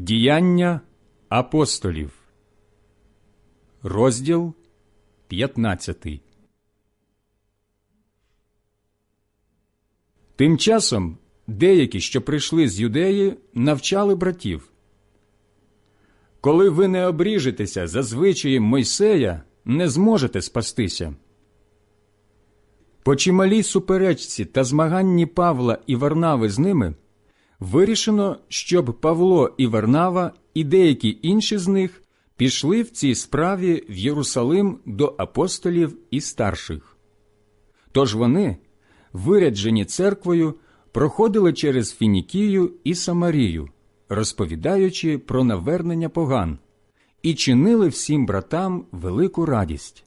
Діяння апостолів, розділ 15. Тим часом деякі, що прийшли з юдеї, навчали братів. Коли ви не обріжетеся за звичаєм Мойсея, не зможете спастися. По чималій суперечці та змаганні Павла і Варнави з ними вирішено, щоб Павло і Варнава і деякі інші з них пішли в цій справі в Єрусалим до апостолів і старших. Тож вони, виряджені церквою, проходили через Фінікію і Самарію, розповідаючи про навернення поган, і чинили всім братам велику радість.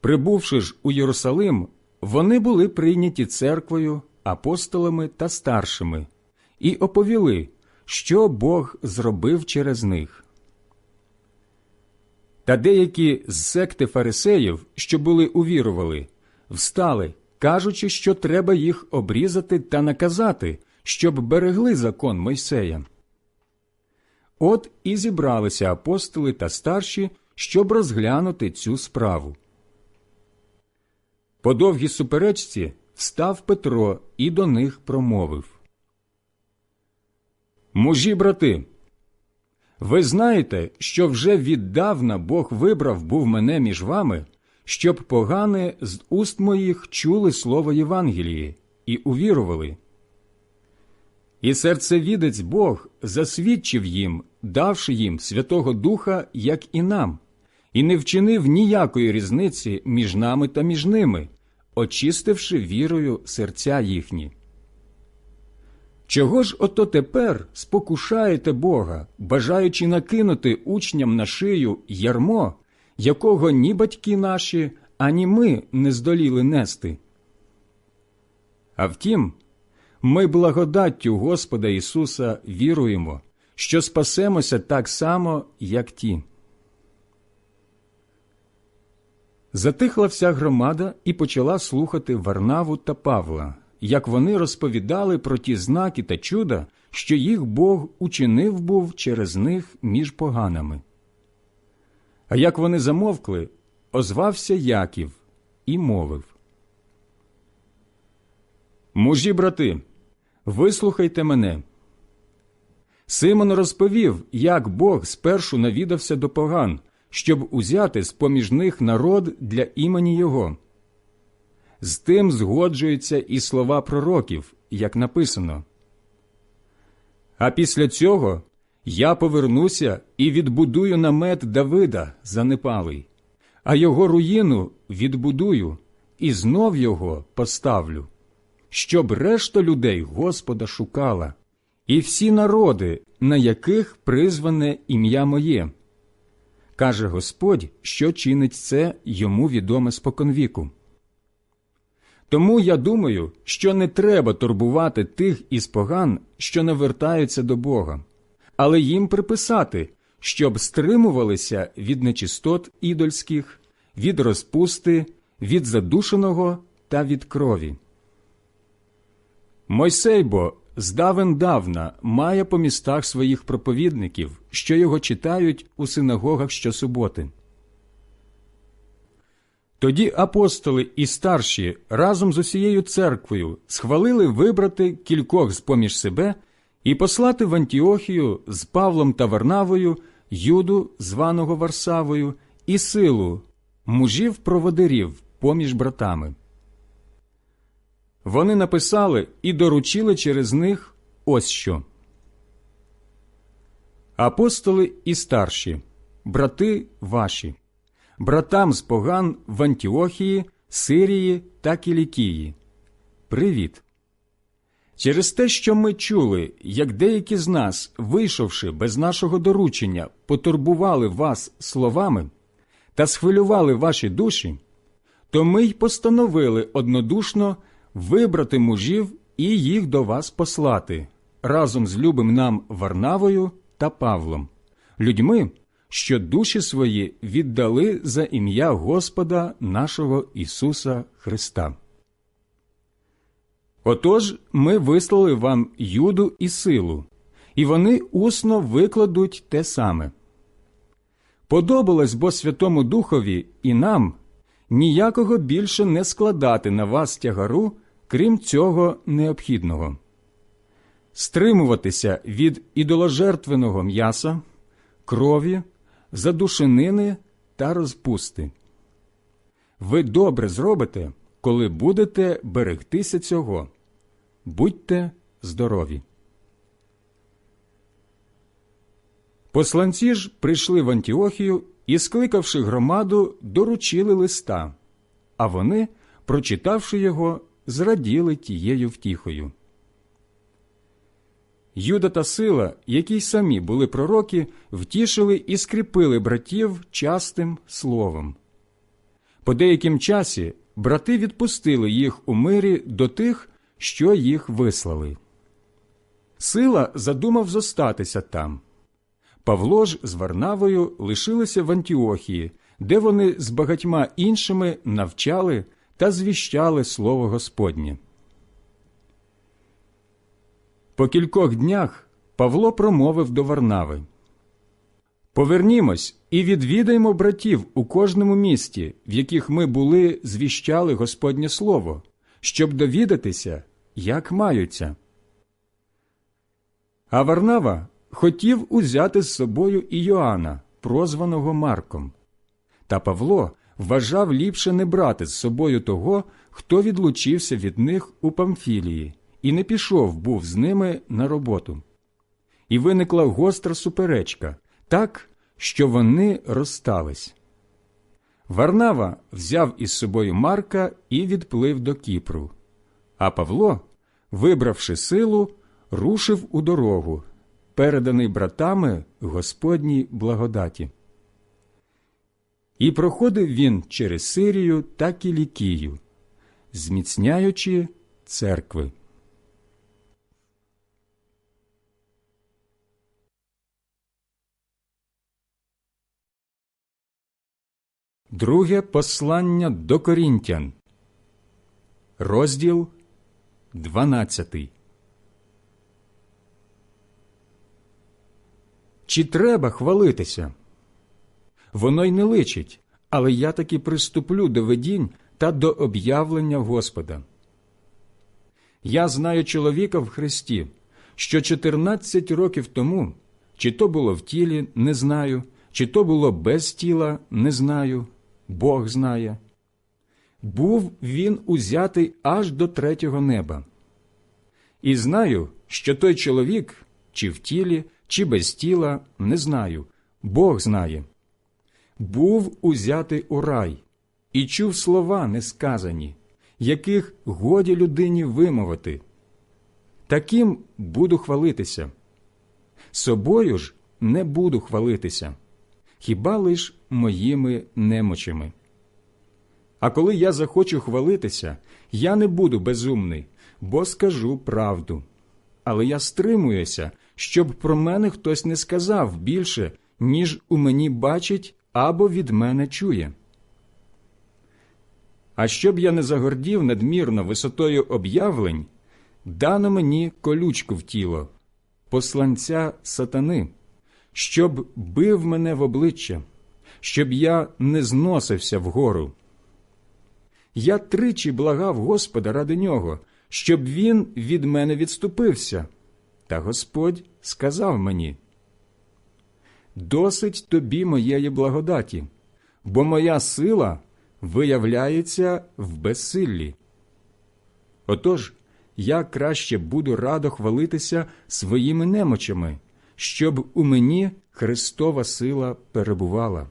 Прибувши ж у Єрусалим, вони були прийняті церквою, апостолами та старшими, і оповіли, що Бог зробив через них. Та деякі з секти фарисеїв, що були увірували, встали, кажучи, що треба їх обрізати та наказати, щоб берегли закон Мойсея. От і зібралися апостоли та старші, щоб розглянути цю справу. По довгій суперечці встав Петро і до них промовив. Мужі брати, ви знаєте, що вже віддавна Бог вибрав був мене між вами, щоб погане з уст моїх чули слово Євангелії і увірували. І серцевідець Бог засвідчив їм, давши їм Святого Духа, як і нам, і не вчинив ніякої різниці між нами та між ними, очистивши вірою серця їхні. Чого ж ото тепер спокушаєте Бога, бажаючи накинути учням на шию ярмо, якого ні батьки наші, ані ми не здоліли нести? А втім, ми благодаттю Господа Ісуса віруємо, що спасемося так само, як ті. Затихла вся громада і почала слухати Варнаву та Павла, як вони розповідали про ті знаки та чуда, що їх Бог учинив був через них між поганами. А як вони замовкли, озвався Яків і мовив Мужі брати, вислухайте мене. Симон розповів, як Бог спершу навідався до поган, щоб узяти з поміж них народ для імені Його. З тим згоджуються і слова пророків, як написано. А після цього я повернуся і відбудую намет Давида занепалий, а його руїну відбудую і знов його поставлю, щоб решта людей Господа шукала, і всі народи, на яких призване ім'я моє. Каже Господь, що чинить це йому відоме споконвіку. Тому я думаю, що не треба турбувати тих із поган, що не вертаються до Бога, але їм приписати, щоб стримувалися від нечистот ідольських, від розпусти, від задушеного та від крові. Мойсей здавен давна має по містах своїх проповідників, що його читають у синагогах щосуботи. Тоді апостоли і старші разом з усією церквою схвалили вибрати кількох з поміж себе і послати в Антіохію з Павлом та Варнавою, Юду, званого Варсавою, і силу, мужів проводирів поміж братами. Вони написали і доручили через них ось що. Апостоли і старші, брати ваші, братам з поган в Антіохії, Сирії та Кілікії. Привіт! Через те, що ми чули, як деякі з нас, вийшовши без нашого доручення, потурбували вас словами та схвилювали ваші душі, то ми й постановили однодушно вибрати мужів і їх до вас послати разом з любим нам Варнавою та Павлом, людьми, що душі свої віддали за ім'я Господа нашого Ісуса Христа. Отож ми вислали вам юду і силу, і вони усно викладуть те саме. Подобалось бо Святому Духові і нам ніякого більше не складати на вас тягару, крім цього необхідного стримуватися від ідоложертвеного м'яса, крові, задушенини та розпусти. Ви добре зробите, коли будете берегтися цього. Будьте здорові. Посланці ж прийшли в Антіохію і, скликавши громаду, доручили листа, а вони, прочитавши його, зраділи тією втіхою. Юда та сила, які й самі були пророки, втішили і скріпили братів частим словом. По деяким часі брати відпустили їх у мирі до тих, що їх вислали. Сила задумав зостатися там. Павло ж з Варнавою лишилися в Антіохії, де вони з багатьма іншими навчали та звіщали слово Господнє. По кількох днях Павло промовив до Варнави Повернімось і відвідаймо братів у кожному місті, в яких ми були, звіщали Господнє Слово, щоб довідатися, як маються. А Варнава хотів узяти з собою і Йоанна, прозваного Марком. Та Павло вважав ліпше не брати з собою того, хто відлучився від них у Памфілії і не пішов був з ними на роботу. І виникла гостра суперечка, так, що вони розстались. Варнава взяв із собою Марка і відплив до Кіпру, а Павло, вибравши силу, рушив у дорогу, переданий братами Господній благодаті. І проходив він через Сирію та Кілікію, зміцняючи церкви. Друге послання до Корінтян, розділ 12. Чи треба хвалитися? Воно й не личить, але я таки приступлю до видінь та до об'явлення Господа. Я знаю чоловіка в Христі, що 14 років тому, чи то було в тілі, не знаю, чи то було без тіла, не знаю. Бог знає. Був він узятий аж до третього неба. І знаю, що той чоловік, чи в тілі, чи без тіла, не знаю, Бог знає. Був узятий у рай і чув слова несказані, яких годі людині вимовити. Таким буду хвалитися. Собою ж не буду хвалитися хіба лиш моїми немочами. А коли я захочу хвалитися, я не буду безумний, бо скажу правду. Але я стримуюся, щоб про мене хтось не сказав більше, ніж у мені бачить або від мене чує. А щоб я не загордів надмірно висотою об'явлень, дано мені колючку в тіло, посланця сатани щоб бив мене в обличчя, щоб я не зносився вгору. Я тричі благав Господа ради нього, щоб він від мене відступився. Та Господь сказав мені: Досить тобі моєї благодаті, бо моя сила виявляється в безсиллі. Отож я краще буду радо хвалитися своїми немочами щоб у мені Христова сила перебувала.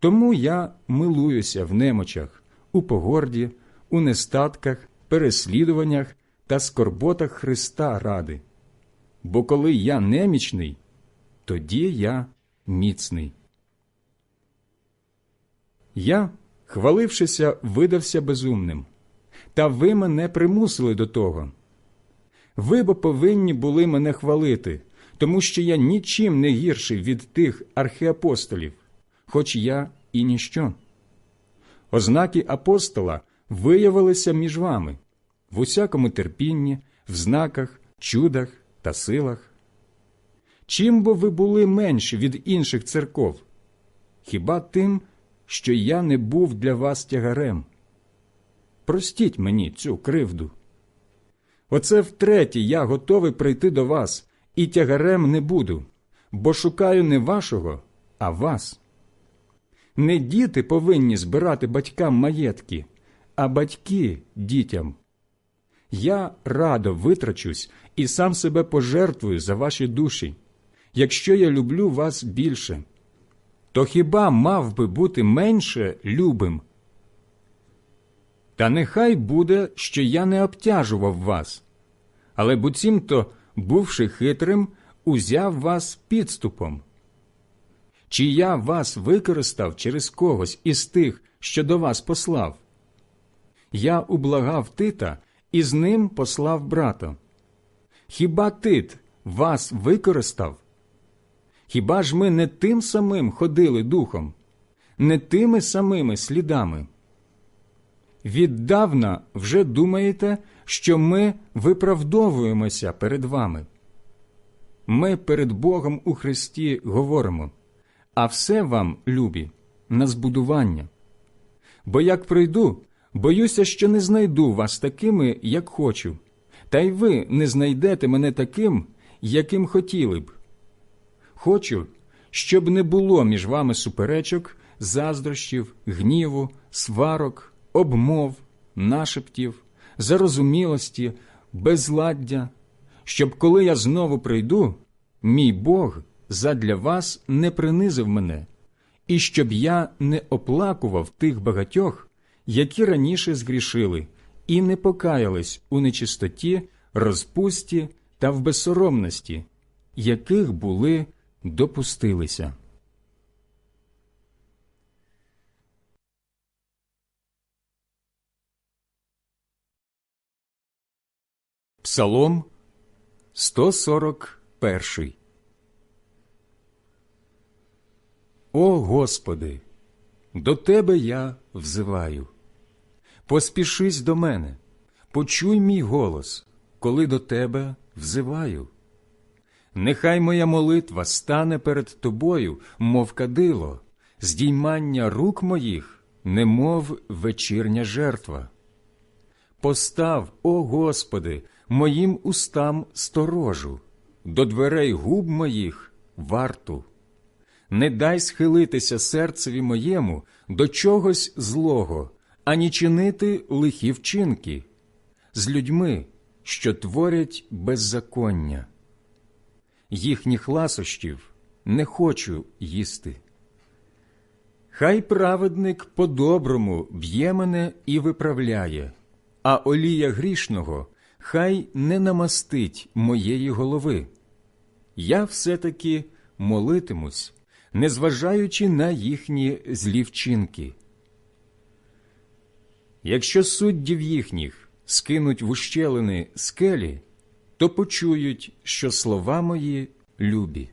Тому я милуюся в немочах, у погорді, у нестатках, переслідуваннях та скорботах Христа ради. Бо коли я немічний, тоді я міцний. Я, хвалившися, видався безумним, та ви мене примусили до того. Ви бо повинні були мене хвалити, тому що я нічим не гірший від тих архіапостолів, хоч я і ніщо. Ознаки апостола виявилися між вами в усякому терпінні, в знаках, чудах та силах, Чим бо ви були менші від інших церков? Хіба тим, що я не був для вас тягарем? Простіть мені цю кривду. Оце втретє я готовий прийти до вас, і тягарем не буду, бо шукаю не вашого, а вас. Не діти повинні збирати батькам маєтки, а батьки дітям. Я радо витрачусь і сам себе пожертвую за ваші душі, якщо я люблю вас більше. То хіба мав би бути менше любим? Та нехай буде, що я не обтяжував вас, але буцімто, бувши хитрим, узяв вас підступом. Чи я вас використав через когось із тих, що до вас послав? Я ублагав Тита і з ним послав брата. Хіба Тит вас використав? Хіба ж ми не тим самим ходили духом, не тими самими слідами? Віддавна вже думаєте, що ми виправдовуємося перед вами. Ми перед Богом у Христі говоримо, а все вам, любі, на збудування. Бо як прийду, боюся, що не знайду вас такими, як хочу, та й ви не знайдете мене таким, яким хотіли б. Хочу, щоб не було між вами суперечок, заздрощів, гніву, сварок, обмов, нашептів, зарозумілості, безладдя, щоб коли я знову прийду, мій Бог задля вас не принизив мене, і щоб я не оплакував тих багатьох, які раніше згрішили, і не покаялись у нечистоті, розпусті та в безсоромності, яких були допустилися. Псалом 141 О Господи, до Тебе я взиваю. Поспішись до мене, почуй мій голос, коли до Тебе взиваю. Нехай моя молитва стане перед Тобою, мов кадило, здіймання рук моїх, немов вечірня жертва. Постав, о Господи, моїм устам сторожу, до дверей губ моїх варту. Не дай схилитися серцеві моєму до чогось злого, ані чинити лихі вчинки з людьми, що творять беззаконня. Їхніх ласощів не хочу їсти. Хай праведник по-доброму б'є мене і виправляє, а олія грішного хай не намастить моєї голови. Я все-таки молитимусь, незважаючи на їхні злі вчинки. Якщо суддів їхніх скинуть в ущелини скелі, то почують, що слова мої любі.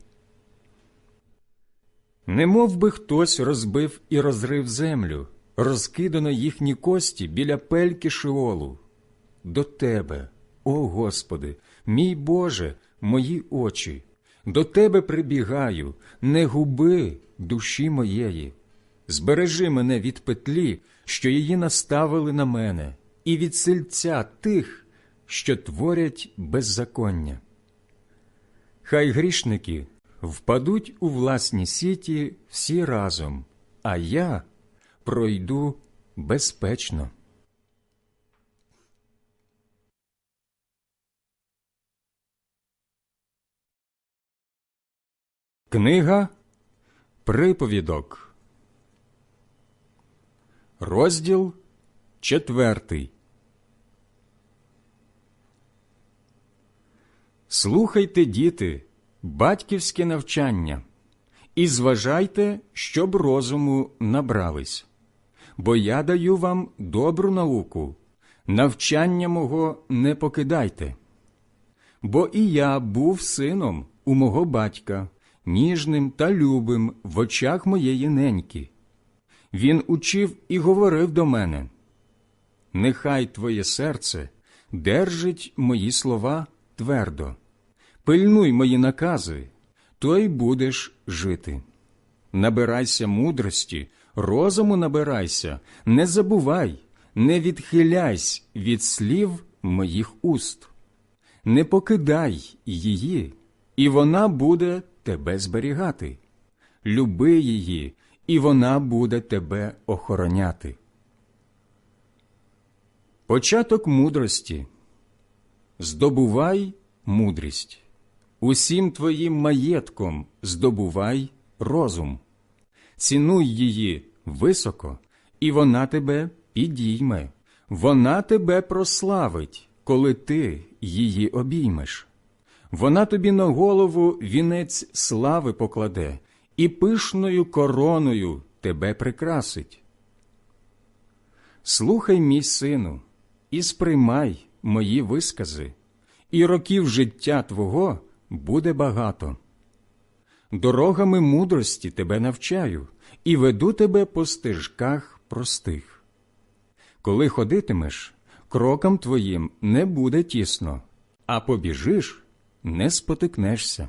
Не мов би хтось розбив і розрив землю, розкидано їхні кості біля пельки Шиолу. До Тебе, о Господи, мій Боже, мої очі, до Тебе прибігаю, не губи душі моєї. Збережи мене від петлі, що її наставили на мене, і від сельця тих, що творять беззаконня. Хай грішники впадуть у власні сіті всі разом, а я пройду безпечно. Книга Приповідок, розділ четвертий. Слухайте, діти, батьківське навчання, і зважайте, щоб розуму набрались, бо я даю вам добру науку, навчання мого не покидайте. Бо і я був сином у мого батька, ніжним та любим в очах моєї неньки. Він учив і говорив до мене. Нехай твоє серце держить мої слова твердо, пильнуй мої накази, то й будеш жити. Набирайся мудрості, розуму набирайся, не забувай, не відхиляйся від слів моїх уст, не покидай її, і вона буде тебе зберігати. Люби її, і вона буде тебе охороняти. Початок мудрості здобувай мудрість, усім твоїм маєтком здобувай розум, цінуй її високо, і вона тебе підійме, вона тебе прославить, коли ти її обіймеш. Вона тобі на голову вінець слави покладе і пишною короною тебе прикрасить. Слухай, мій сину, і сприймай мої вискази, і років життя твого буде багато. Дорогами мудрості тебе навчаю і веду тебе по стежках простих. Коли ходитимеш, крокам твоїм не буде тісно, а побіжиш, не спотикнешся.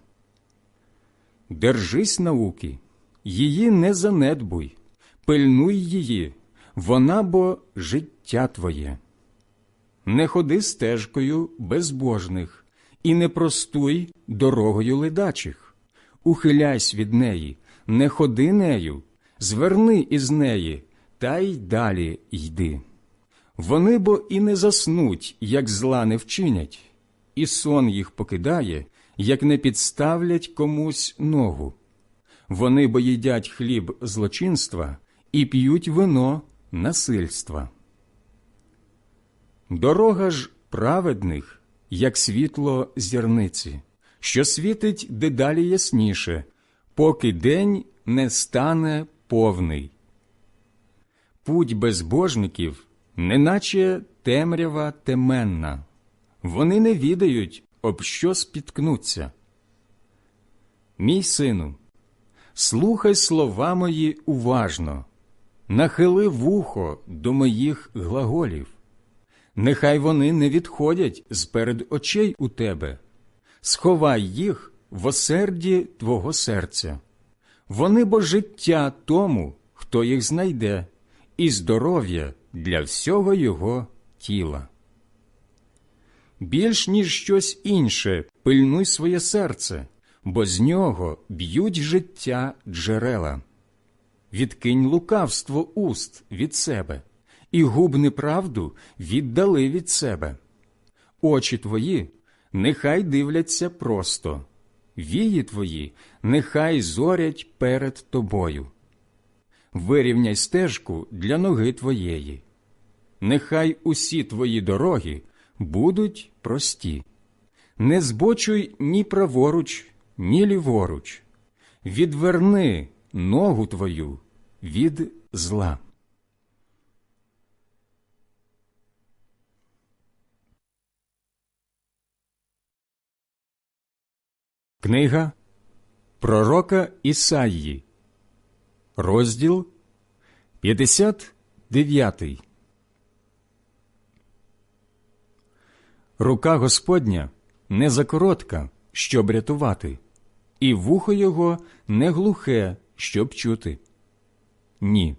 Держись науки, її не занедбуй, пильнуй її, вона бо життя твоє. Не ходи стежкою безбожних і не простуй дорогою ледачих. Ухиляйся від неї, не ходи нею, зверни із неї, та й далі йди. Вони бо і не заснуть, як зла не вчинять, і сон їх покидає, як не підставлять комусь ногу. Вони бо їдять хліб злочинства і п'ють вино насильства. Дорога ж праведних, як світло зірниці, що світить дедалі ясніше, поки день не стане повний. Путь безбожників, неначе темрява теменна, вони не відають, об що спіткнуться. Мій сину, слухай слова мої уважно, нахили вухо до моїх глаголів. Нехай вони не відходять з перед очей у тебе, сховай їх в осерді твого серця. Вони бо життя тому, хто їх знайде, і здоров'я для всього його тіла. Більш ніж щось інше, пильнуй своє серце, бо з нього б'ють життя джерела. Відкинь лукавство уст від себе, і губ неправду віддали від себе. Очі твої нехай дивляться просто, вії твої нехай зорять перед тобою. Вирівняй стежку для ноги твоєї. Нехай усі твої дороги будуть прості. Не збочуй ні праворуч, ні ліворуч. Відверни ногу твою від зла. Книга Пророка Ісаїї, розділ 59 Рука Господня не закоротка, щоб рятувати, і вухо його не глухе, щоб чути. Ні,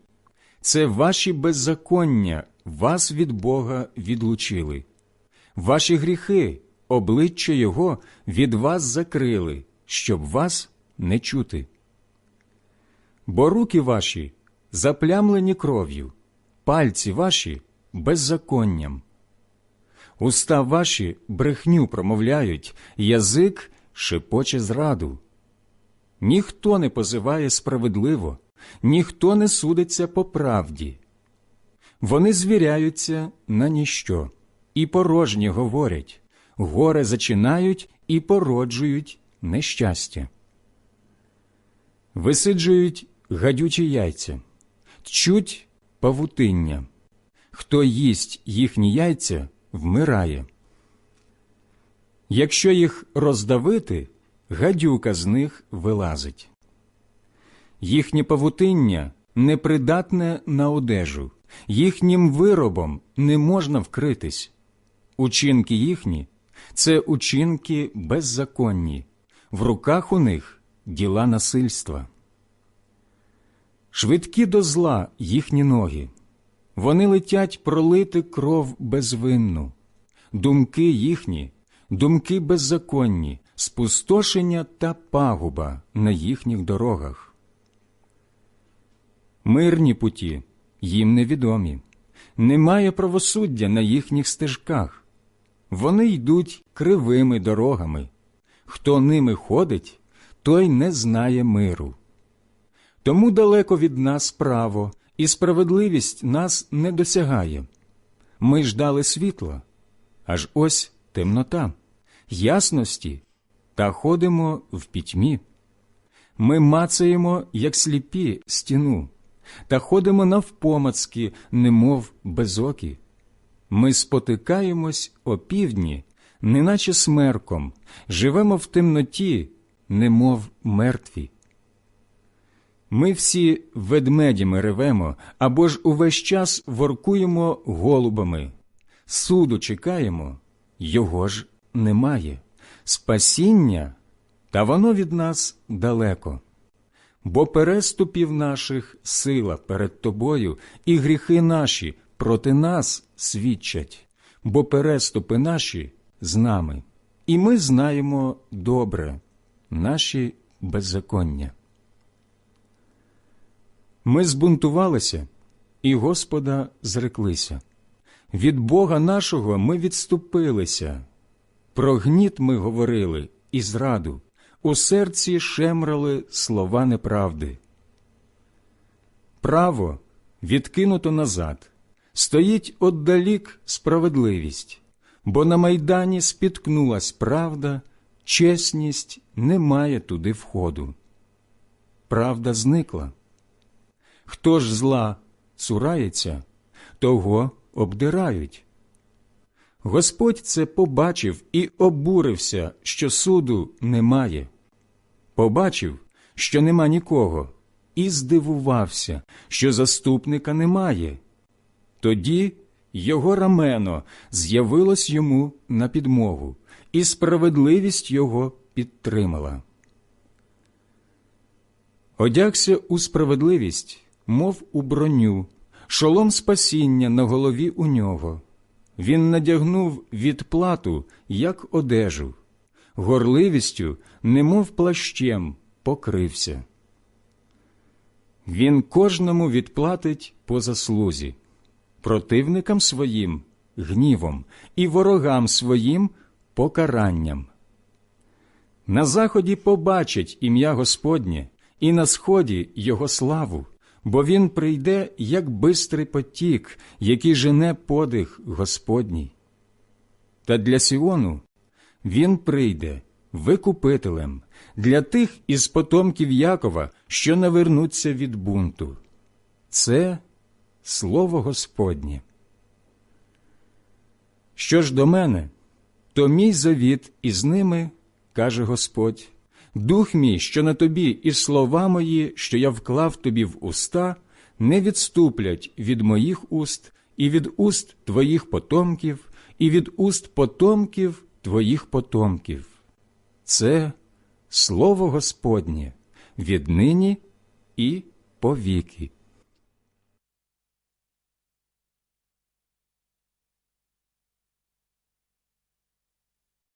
це ваші беззаконня вас від Бога відлучили, ваші гріхи, обличчя Його від вас закрили, щоб вас не чути. Бо руки ваші заплямлені кров'ю, пальці ваші беззаконням. Уста ваші брехню промовляють, язик шепоче зраду. Ніхто не позиває справедливо, ніхто не судиться по правді. Вони звіряються на ніщо і порожнє говорять, горе зачинають і породжують нещастя. Висиджують гадючі яйця, тчуть павутиння. Хто їсть їхні яйця, вмирає. Якщо їх роздавити, гадюка з них вилазить. Їхнє павутиння непридатне на одежу, їхнім виробом не можна вкритись. Учинки їхні це учинки беззаконні, в руках у них діла насильства. Швидкі до зла їхні ноги, вони летять пролити кров безвинну, думки їхні, думки беззаконні, спустошення та пагуба на їхніх дорогах. Мирні путі їм невідомі, немає правосуддя на їхніх стежках. Вони йдуть кривими дорогами. Хто ними ходить, той не знає миру. Тому далеко від нас право, і справедливість нас не досягає. Ми ждали світла, аж ось темнота, ясності, та ходимо в пітьмі. Ми мацаємо, як сліпі, стіну, та ходимо навпомацки, немов безокі. Ми спотикаємось опівдні, неначе смерком, живемо в темноті, немов мертві. Ми всі ведмедями ревемо, або ж увесь час воркуємо голубами. Суду чекаємо, його ж немає. Спасіння, та воно від нас далеко. Бо переступів наших сила перед тобою, і гріхи наші проти нас свідчать, бо переступи наші з нами, і ми знаємо добре наші беззаконня. Ми збунтувалися і Господа зреклися. Від Бога нашого ми відступилися. Про гніт ми говорили і зраду, у серці шемрали слова неправди. Право відкинуто назад, стоїть отдалік справедливість, бо на майдані спіткнулась правда, чесність не має туди входу. Правда зникла. Хто ж зла цурається, того обдирають. Господь це побачив і обурився, що суду немає. Побачив, що нема нікого, і здивувався, що заступника немає. Тоді його рамено з'явилось йому на підмогу, і справедливість його підтримала. Одягся у справедливість, мов у броню, шолом спасіння на голові у нього. Він надягнув відплату, як одежу, горливістю, немов плащем, покрився. Він кожному відплатить по заслузі, противникам своїм гнівом і ворогам своїм покаранням. На заході побачить ім'я Господнє, і на сході Його славу, бо він прийде, як бистрий потік, який жене подих Господній. Та для Сіону він прийде викупителем для тих із потомків Якова, що навернуться від бунту. Це слово Господнє. Що ж до мене, то мій завіт із ними, каже Господь, дух мій, що на тобі, і слова мої, що я вклав тобі в уста, не відступлять від моїх уст, і від уст твоїх потомків, і від уст потомків твоїх потомків. Це слово Господнє віднині і повіки.